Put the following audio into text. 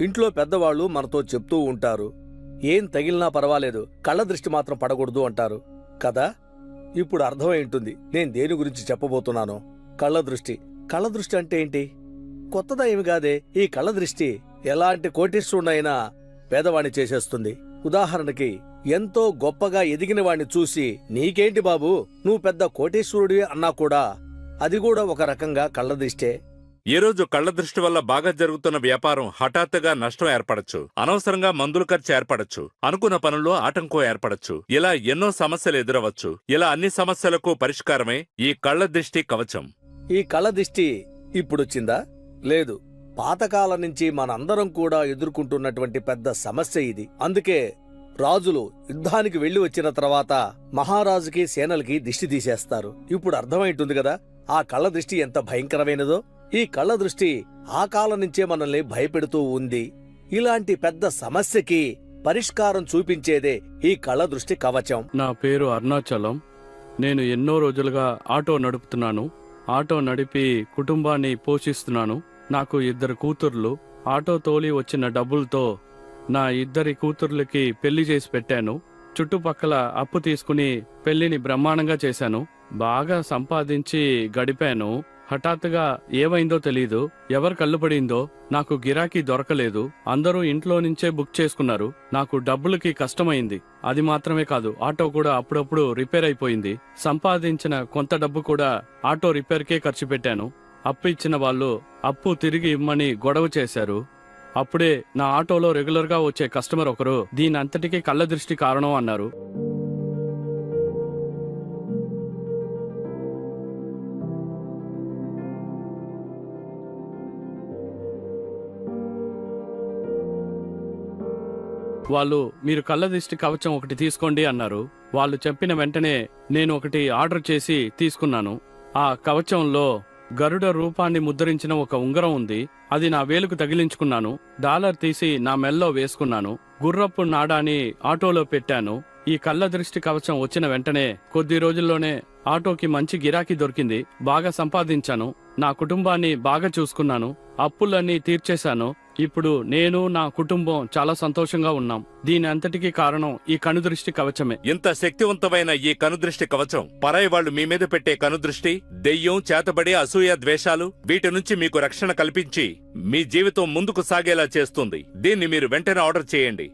ఇంట్లో పెద్దవాళ్ళు మనతో చెప్తూ ఉంటారు. ఏం తగిలినా పర్వాలేదు కళ్ళ దృష్టి మాత్రం పడకూడదు అంటారు. కదా? ఇప్పుడు అర్థమై ఉంటుంది నేను దేని గురించి చెప్పబోతున్నాను. కళ్ళ దృష్టి. కళ్ళ దృష్టి అంటే ఏంటి? కొత్తదా ఏమి కాదే? ఈ కళ్ళ దృష్టి ఎలాంటి కోటీశ్వరుడైనా పేదవాణ్ణి చేసేస్తుంది. ఉదాహరణకి ఎంతో గొప్పగా ఎదిగిన వాణ్ణి చూసి నీకేంటి బాబు? నువ్వు పెద్ద కోటీశ్వరుడివి అన్నా కూడా అది కూడా ఒక రకంగా కళ్ళ దృష్టే. ఈ రోజు కళ్ళ దృష్టి వల్ల బాగా జరుగుతున్న వ్యాపారం హఠాత్తుగా నష్టం ఏర్పడచ్చు. అనవసరంగా మందుల ఖర్చు ఏర్పడచ్చు. అనుకున్న పనుల్లో ఆటంకం ఏర్పడచ్చు. ఇలా ఎన్నో సమస్యలు ఎదురవచ్చు. ఇలా అన్ని సమస్యలకు పరిష్కారమే ఈ కళ్ళ దృష్టి కవచం. ఈ కళ్ళ దిష్టి ఇప్పుడొచ్చిందా లేదు. పాతకాలం నుంచి మనందరం కూడా ఎదుర్కొంటున్నటువంటి పెద్ద సమస్య ఇది. అందుకే రాజులు యుద్ధానికి వెళ్ళి వచ్చిన తర్వాత మహారాజుకి సేనలకి దిష్టి తీసేస్తారు. ఇప్పుడు అర్థమైంటుంది కదా ఆ కళ్ళ దృష్టి ఎంత భయంకరమైనదో. ఈ కళ్ళ దృష్టి ఆ కాలం నుంచే మనల్ని భయపెడుతూ ఉంది. ఇలాంటి పెద్ద సమస్యకి పరిష్కారం చూపించేదే ఈ కళ్ళ దృష్టి కవచం. నా పేరు అరుణాచలం. నేను ఎన్నో రోజులుగా ఆటో నడుపుతున్నాను. ఆటో నడిపి కుటుంబాన్ని పోషిస్తున్నాను. నాకు ఇద్దరు కూతుర్లు. ఆటో తోలి వచ్చిన డబ్బులతో నా ఇద్దరి కూతుర్లకి పెళ్ళి చేసి పెట్టాను. చుట్టుపక్కల అప్పు తీసుకుని పెళ్ళిని బ్రహ్మాండంగా చేశాను. బాగా సంపాదించి గడిపాను. హఠాత్తుగా ఏమైందో తెలీదు ఎవరు కళ్ళు పడిందో నాకు గిరాకీ దొరకలేదు అందరూ ఇంట్లో నుంచే బుక్ చేసుకున్నారు నాకు డబ్బులకి కష్టమైంది అది మాత్రమే కాదు ఆటో కూడా అప్పుడప్పుడు రిపేర్ అయిపోయింది సంపాదించిన కొంత డబ్బు కూడా ఆటో రిపేర్కే ఖర్చు పెట్టాను అప్పు ఇచ్చిన వాళ్ళు అప్పు తిరిగి ఇమ్మని గొడవ చేశారు అప్పుడే నా ఆటోలో రెగ్యులర్గా వచ్చే కస్టమర్ ఒకరు దీని అంతటికీ కళ్ళ దృష్టి కారణం అన్నారు. వాళ్ళు మీరు కళ్ళ దృష్టి కవచం ఒకటి తీసుకోండి అన్నారు. వాళ్ళు చెప్పిన వెంటనే నేను ఒకటి ఆర్డర్ చేసి తీసుకున్నాను. ఆ కవచంలో గరుడ రూపాన్ని ముద్రించిన ఒక ఉంగరం ఉంది. అది నా వేలుకు తగిలించుకున్నాను. డాలర్ తీసి నా మెల్లో వేసుకున్నాను. గుర్రపు నాడాని ఆటోలో పెట్టాను. ఈ కళ్ళ దృష్టి కవచం వచ్చిన వెంటనే కొద్ది రోజుల్లోనే ఆటోకి మంచి గిరాకీ దొరికింది. బాగా సంపాదించాను. నా కుటుంబాన్ని బాగా చూసుకున్నాను. అప్పులన్నీ తీర్చేశాను. ఇప్పుడు నేను నా కుటుంబం చాలా సంతోషంగా ఉన్నాం. దీని అంతటికీ కారణం ఈ కనుదృష్టి కవచమే. ఇంత శక్తివంతమైన ఈ కనుదృష్టి కవచం పరాయి వాళ్ళు మీ మీద పెట్టే కనుదృష్టి దెయ్యం చేతబడే అసూయ ద్వేషాలు వీటి నుంచి మీకు రక్షణ కల్పించి మీ జీవితం ముందుకు సాగేలా చేస్తుంది. దీన్ని మీరు వెంటనే ఆర్డర్ చేయండి.